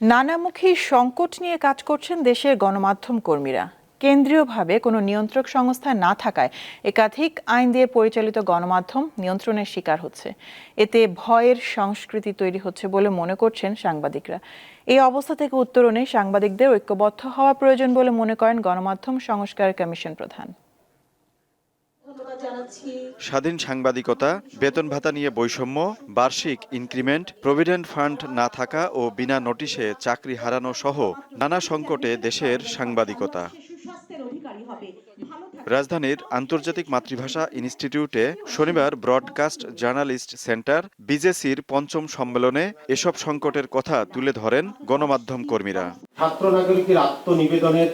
নানামুখী সংকট নিয়ে কাজ করছেন দেশের গণমাধ্যম কর্মীরা। কেন্দ্রীয়ভাবে কোনো নিয়ন্ত্রক সংস্থা না থাকায় একাধিক আইন দিয়ে পরিচালিত গণমাধ্যম নিয়ন্ত্রণের শিকার হচ্ছে। এতে ভয়ের সংস্কৃতি তৈরি হচ্ছে বলে মনে করছেন সাংবাদিকরা। এই অবস্থা থেকে উত্তরণে সাংবাদিকদের ঐক্যবদ্ধ হওয়া প্রয়োজন বলে মনে করেন গণমাধ্যম সংস্কার কমিশন প্রধান। স্বাধীন সাংবাদিকতা বেতন ভাতা নিয়ে বৈষম্য বার্ষিক ইনক্রিমেন্ট প্রভিডেন্ট ফান্ড না থাকা ও বিনা নোটিশে চাকরি হারানো সহ নানা সংকটে দেশের সাংবাদিকতা। রাজধানীর আন্তর্জাতিক মাতৃভাষা ইনস্টিটিউটে শনিবার ব্রডকাস্ট জার্নালিস্ট সেন্টার বিজেসির পঞ্চম সম্মেলনে এসব সংকটের কথা তুলে ধরেন গণমাধ্যম কর্মীরা। ছাত্র নাগরিকের আত্মনিবেদনের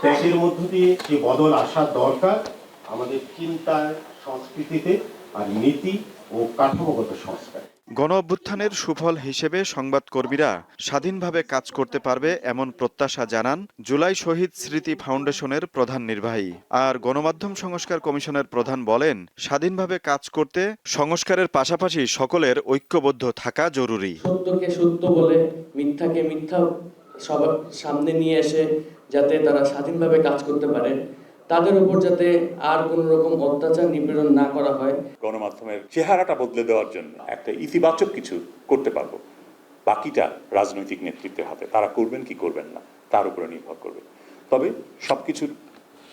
ত্যাগের মধ্য দিয়ে যে বদল আসার দরকার আমাদের চিন্তায় সংস্কৃতিতে আর নীতি ও কাঠামোগত সংস্কার। গণ অভ্যুত্থানের সুফল হিসেবে সংবাদকর্মীরা স্বাধীনভাবে কাজ করতে পারবে এমন প্রত্যাশা জানান জুলাই শহীদ স্মৃতি ফাউন্ডেশনের প্রধান নির্বাহী। আর গণমাধ্যম সংস্কার কমিশনের প্রধান বলেন স্বাধীনভাবে কাজ করতে সংস্কারের পাশাপাশি সকলের ঐক্যবদ্ধ থাকা জরুরি। সত্যকে সত্য বলে মিথ্যাকে মিথ্যা সবার সামনে নিয়ে এসে যাতে তারা স্বাধীনভাবে কাজ করতে পারে তাদের উপর যাতে আর কোনো রকম অত্যাচার নিপীড়ন না করা হয়। গণমাধ্যমের চেহারাটা বদলে দেওয়ার জন্য একটা ইতিবাচক কিছু করতে পারব। বাকিটা রাজনৈতিক নেতৃত্বের হাতে। তারা করবেন কি করবেন না তার উপরে নির্ভর করবে। তবে সবকিছুর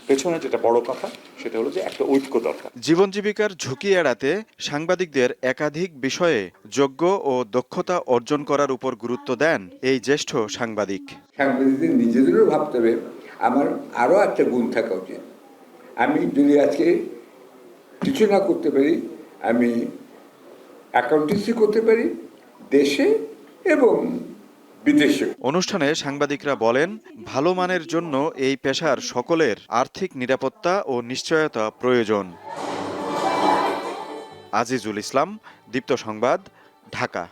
পেছনে যেটা বড় কথা সেটা হলো যে একটা ঐক্য দরকার। জীবন জীবিকার ঝুঁকি এড়াতে সাংবাদিকদের একাধিক বিষয়ে যোগ্য ও দক্ষতা অর্জন করার উপর গুরুত্ব দেন এই জ্যেষ্ঠ সাংবাদিক। সাংবাদিকদের নিজেদেরও ভাবতে হবে আমার আরও একটা গুণ থাকা উচিত। আমি যদি আজকে কিছু না করতে পারি, আমি অ্যাকাউন্টেন্সি করতে পারি দেশে এবং বিদেশে। অনুষ্ঠানে সাংবাদিকরা বলেন, ভালো মানের জন্য এই পেশার সকলের আর্থিক নিরাপত্তা ও নিশ্চয়তা প্রয়োজন। আজিজুল ইসলাম, দীপ্ত সংবাদ, ঢাকা।